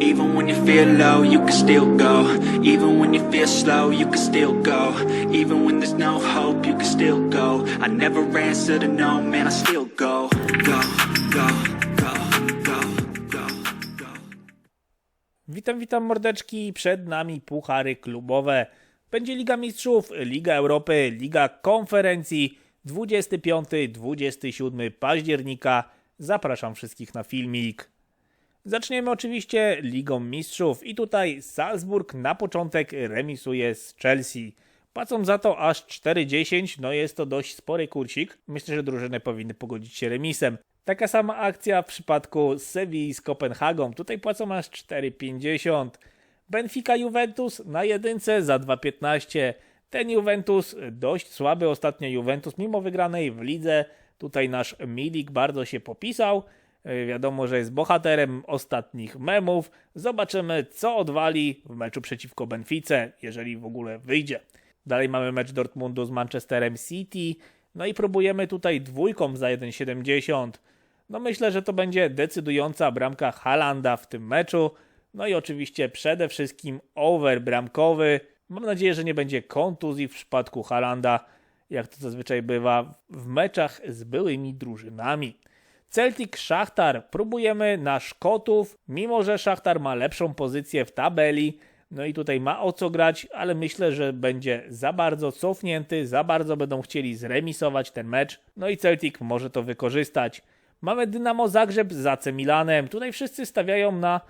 Even when you feel low, you can still go. Even when you feel slow, you can still go. Even when there's no hope, you can still go. I never answer to no, man, I still go. Go, go, go, go, go. Witam, witam mordeczki. Przed nami puchary klubowe. Będzie Liga Mistrzów, Liga Europy, Liga Konferencji 25-27 października. Zapraszam wszystkich na filmik. Zaczniemy oczywiście Ligą Mistrzów i tutaj Salzburg na początek remisuje z Chelsea. Płacą za to aż 4,10, no jest to dość spory kursik. Myślę, że drużyny powinny pogodzić się remisem. Taka sama akcja w przypadku Sewilli z Kopenhagą. Tutaj płacą aż 4,50. Benfica Juventus na jedynce za 2,15. Ten Juventus dość słaby ostatnio Juventus, mimo wygranej w lidze. Tutaj nasz Milik bardzo się popisał. E, Wiadomo, że jest bohaterem ostatnich memów. Zobaczymy, co odwali w meczu przeciwko Benfice, jeżeli w ogóle wyjdzie. Dalej mamy mecz Dortmundu z Manchesterem City. No i próbujemy tutaj dwójką za 1,70. No myślę, że to będzie decydująca bramka Halanda w tym meczu. No i oczywiście przede wszystkim over bramkowy. Mam nadzieję, że nie będzie kontuzji w przypadku Halanda, jak to zazwyczaj bywa w meczach z byłymi drużynami. Celtic Szachtar próbujemy na Szkotów, mimo że Szachtar ma lepszą pozycję w tabeli. No i tutaj ma o co grać, ale myślę, że będzie za bardzo cofnięty, za bardzo będą chcieli zremisować ten mecz. No i Celtic może to wykorzystać. Mamy Dynamo Zagrzeb z AC Milanem. Tutaj wszyscy stawiają na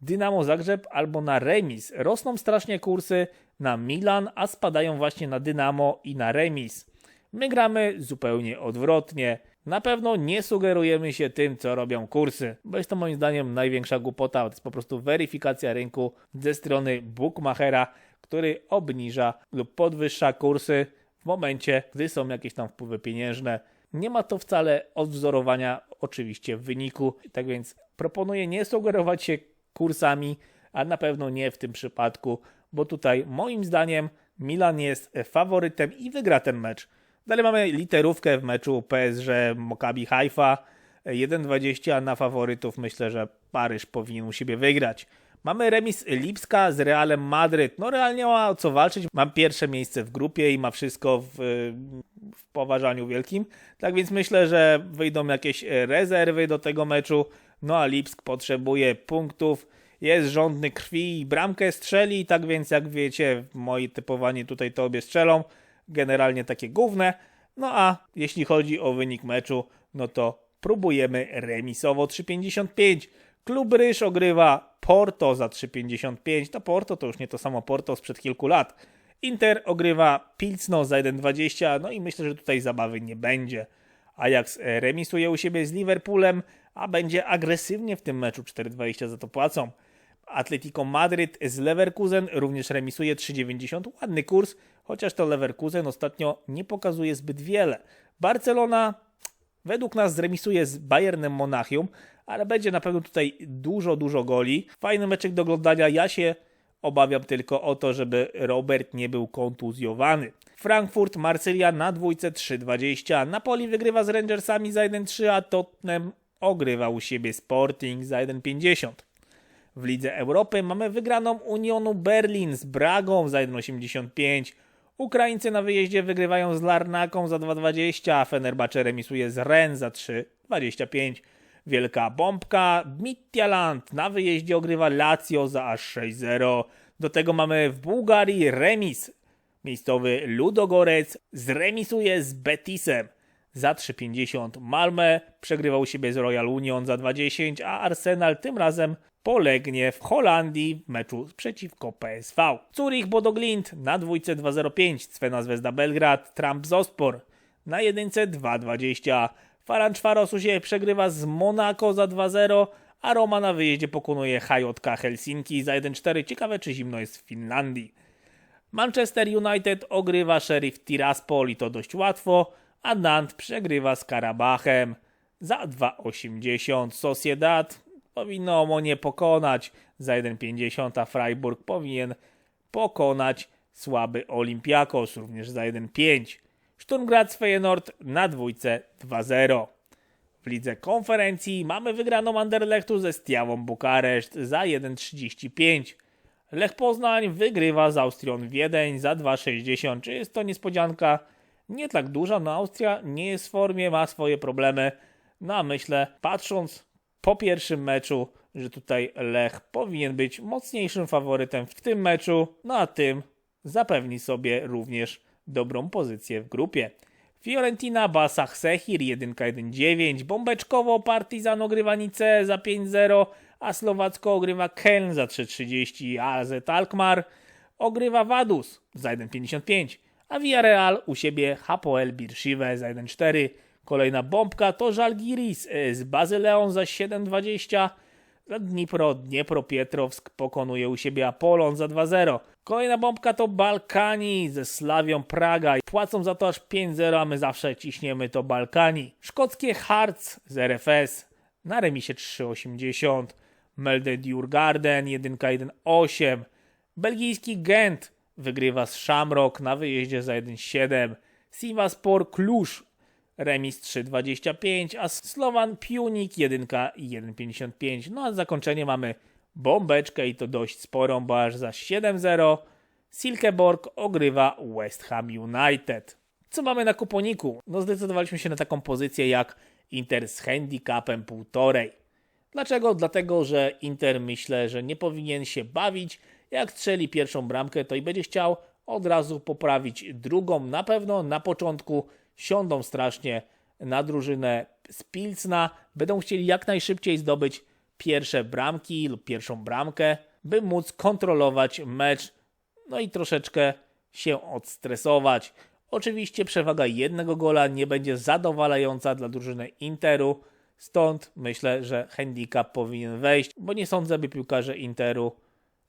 Dynamo Zagrzeb albo na remis. Rosną strasznie kursy na Milan, a spadają właśnie na Dynamo i na remis. My gramy zupełnie odwrotnie. Na pewno nie sugerujemy się tym, co robią kursy, bo jest to moim zdaniem największa głupota. To jest po prostu weryfikacja rynku ze strony bookmachera, który obniża lub podwyższa kursy w momencie, gdy są jakieś tam wpływy pieniężne. Nie ma to wcale odwzorowania oczywiście w wyniku, tak więc proponuję nie sugerować się kursami, a na pewno nie w tym przypadku, bo tutaj moim zdaniem Milan jest faworytem i wygra ten mecz. Dalej mamy literówkę w meczu PSG Maccabi Haifa 1,20 a na faworytów myślę, że Paryż powinien u siebie wygrać. Mamy remis Lipska z Realem Madryt. No Real nie ma o co walczyć. Mam pierwsze miejsce w grupie i ma wszystko w, w poważaniu wielkim. Tak więc myślę, że wyjdą jakieś rezerwy do tego meczu. No a Lipsk potrzebuje punktów. Jest rządny krwi i bramkę strzeli. Tak więc jak wiecie, moje typowanie tutaj to obie strzelą. Generalnie takie główne. No a jeśli chodzi o wynik meczu, no to próbujemy remisowo 3,55. Klub Ryż ogrywa Porto za 3,55. To Porto to już nie to samo Porto sprzed kilku lat. Inter ogrywa Pilsno za 1,20. No i myślę, że tutaj zabawy nie będzie. Ajax e, remisuje u siebie z Liverpoolem, a będzie agresywnie w tym meczu 4,20 za to płacą. Atletico Madryt z Leverkusen również remisuje 3,90. Ładny kurs, chociaż to Leverkusen ostatnio nie pokazuje zbyt wiele. Barcelona według nas zremisuje z Bayernem Monachium, ale będzie na pewno tutaj dużo, dużo goli. Fajny meczek do oglądania. Ja się obawiam tylko o to, żeby Robert nie był kontuzjowany. Frankfurt, Marsylia na dwójce 3,20. Napoli wygrywa z Rangersami za 1,3, a Tottenham ogrywa u siebie Sporting za 1,50. W Lidze Europy mamy wygraną Unionu Berlin z Bragą za 1,85. Ukraińcy na wyjeździe wygrywają z Larnaką za 2,20, a Fenerbahce remisuje z Ren za 3,25. Wielka bombka, Midtjylland na wyjeździe ogrywa Lazio za aż 6,0. Do tego mamy w Bułgarii remis. Miejscowy Ludogorec zremisuje z Betisem za 3,50. Malmö przegrywał siebie z Royal Union za 2,10, a Arsenal tym razem polegnie w Holandii w meczu przeciwko PSV. Zurich Bodoglint na dwójce 2,05. Cwena Zvezda Belgrad, Trump Zospor na jedynce 2,20. Ferencvaros u siebie przegrywa z Monaco za 2,0, a Roma na wyjeździe pokonuje HJK Helsinki za 1,4. Ciekawe czy zimno jest w Finlandii. Manchester United ogrywa Sheriff Tiraspol i to dość łatwo, a Nant przegrywa z Karabachem za 2,80. Sociedad powinno mu nie pokonać za 1,50, a Freiburg powinien pokonać słaby Olympiakos również za 1,5. Sturm Graz Feyenoord na dwójce 2-0. W lidze konferencji mamy wygraną Anderlechtu ze Stiawą Bukareszt za 1,35. Lech Poznań wygrywa z Austrią Wiedeń za 2,60. Czy jest to niespodzianka? Nie tak duża, no Austria nie jest w formie, ma swoje problemy. No a myślę, patrząc po pierwszym meczu, że tutaj Lech powinien być mocniejszym faworytem w tym meczu, no a tym zapewni sobie również dobrą pozycję w grupie. Fiorentina Basach Sechir 1-1-9, bombeczkowo Partizan ogrywa Nice za 5-0, a Słowacko ogrywa Keln za 3-30, AZ Alkmaar ogrywa Vaduz za 1,55, a Villarreal u siebie Hapoel Birshive za 1,4. Kolejna bombka to Żalgiris y, z Bazyleą za 7,20. Za Dnipro, Dniepropietrowsk pokonuje u siebie Apollon za 2-0. Kolejna bombka to Balkani ze Slawią Praga. Płacą za to aż 5-0, a my zawsze ciśniemy to Balkani. Szkockie Hearts z RFS na remisie 3,80. Melde Djurgarden 1-1-8. Belgijski Gent wygrywa z Shamrock na wyjeździe za 1-7. Sivaspor Klusz remis 3,25, a Slovan Punik 1 i 1,55. No a zakończenie mamy bombeczkę i to dość sporą, bo aż za 7-0 Silkeborg ogrywa West Ham United. Co mamy na kuponiku? No zdecydowaliśmy się na taką pozycję jak Inter z handicapem 1,5. Dlaczego? Dlatego, że Inter myślę, że nie powinien się bawić. Jak strzeli pierwszą bramkę, to i będzie chciał od razu poprawić drugą. Na pewno na początku siądą strasznie na drużynę z Pilsna. Będą chcieli jak najszybciej zdobyć pierwsze bramki lub pierwszą bramkę, by móc kontrolować mecz, no i troszeczkę się odstresować. Oczywiście przewaga jednego gola nie będzie zadowalająca dla drużyny Interu, stąd myślę, że handicap powinien wejść, bo nie sądzę, by piłkarze Interu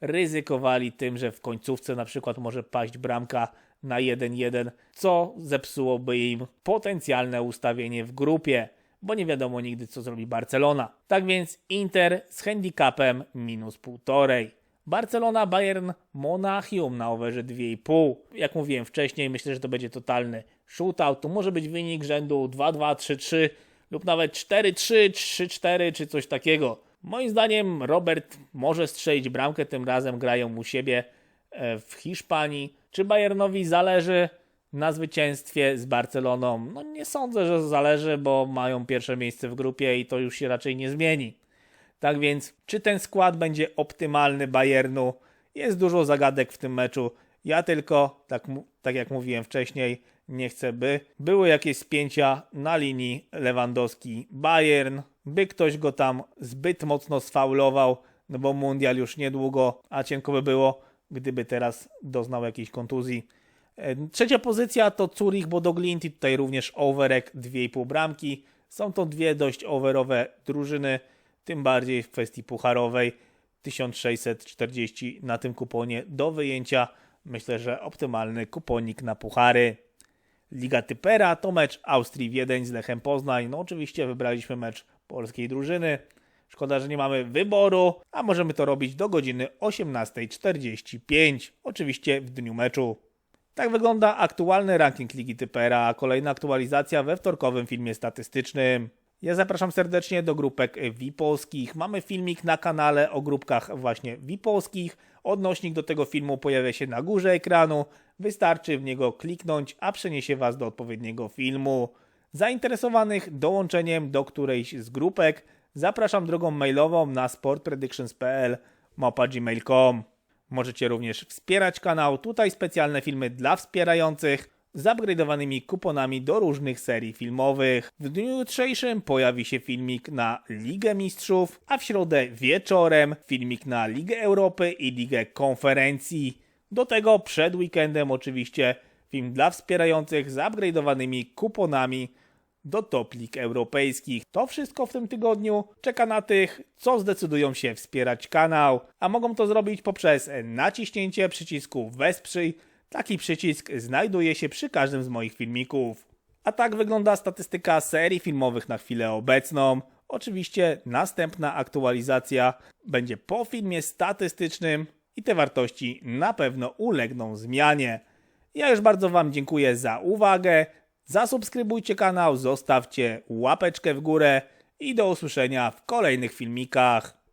ryzykowali tym, że w końcówce na przykład może paść bramka na 1-1, co zepsułoby im potencjalne ustawienie w grupie, bo nie wiadomo nigdy, co zrobi Barcelona. Tak więc Inter z handicapem minus 1,5. Barcelona, Bayern, Monachium na overze 2,5. Jak mówiłem wcześniej, myślę, że to będzie totalny shootout. Tu może być wynik rzędu 2-2, 3-3 lub nawet 4-3, 3-4 czy coś takiego. Moim zdaniem Robert może strzelić bramkę, tym razem grają u siebie e, w Hiszpanii. Czy Bayernowi zależy na zwycięstwie z Barceloną? No nie sądzę, że zależy, bo mają pierwsze miejsce w grupie i to już się raczej nie zmieni. Tak więc, czy ten skład będzie optymalny Bayernu? Jest dużo zagadek w tym meczu. Ja tylko, tak, tak jak mówiłem wcześniej, nie chcę, by były jakieś spięcia na linii Lewandowski-Bayern, by ktoś go tam zbyt mocno sfaulował, no bo mundial już niedługo, a cienko by było, gdyby teraz doznał jakiejś kontuzji. E, Trzecia pozycja to Zurich Bodoglint i tutaj również overek 2,5 bramki. Są to dwie dość overowe drużyny, tym bardziej w kwestii pucharowej. 1640 na tym kuponie do wyjęcia. Myślę, że optymalny kuponik na puchary. Liga Typera to mecz Austrii Wiedeń z Lechem Poznań. No oczywiście wybraliśmy mecz polskiej drużyny. Szkoda, że nie mamy wyboru, a możemy to robić do godziny 18.45. Oczywiście w dniu meczu. Tak wygląda aktualny ranking Ligi Typera, kolejna aktualizacja we wtorkowym filmie statystycznym. Ja zapraszam serdecznie do grupek VIP-polskich. Mamy filmik na kanale o grupkach właśnie VIP-polskich. Odnośnik do tego filmu pojawia się na górze ekranu. Wystarczy w niego kliknąć, a przeniesie Was do odpowiedniego filmu. Zainteresowanych dołączeniem do którejś z grupek zapraszam drogą mailową na sportpredictions.pl gmail.com. Możecie również wspierać kanał. Tutaj specjalne filmy dla wspierających z upgrade'owanymi kuponami do różnych serii filmowych. W dniu jutrzejszym pojawi się filmik na Ligę Mistrzów, a w środę wieczorem filmik na Ligę Europy i Ligę Konferencji. Do tego przed weekendem oczywiście film dla wspierających z upgrade'owanymi kuponami do top lig europejskich. To wszystko w tym tygodniu czeka na tych, co zdecydują się wspierać kanał, a mogą to zrobić poprzez naciśnięcie przycisku wesprzyj. Taki przycisk znajduje się przy każdym z moich filmików. A tak wygląda statystyka serii filmowych na chwilę obecną. Oczywiście następna aktualizacja będzie po filmie statystycznym i te wartości na pewno ulegną zmianie. Ja już bardzo Wam dziękuję za uwagę. Zasubskrybujcie kanał, zostawcie łapeczkę w górę i do usłyszenia w kolejnych filmikach.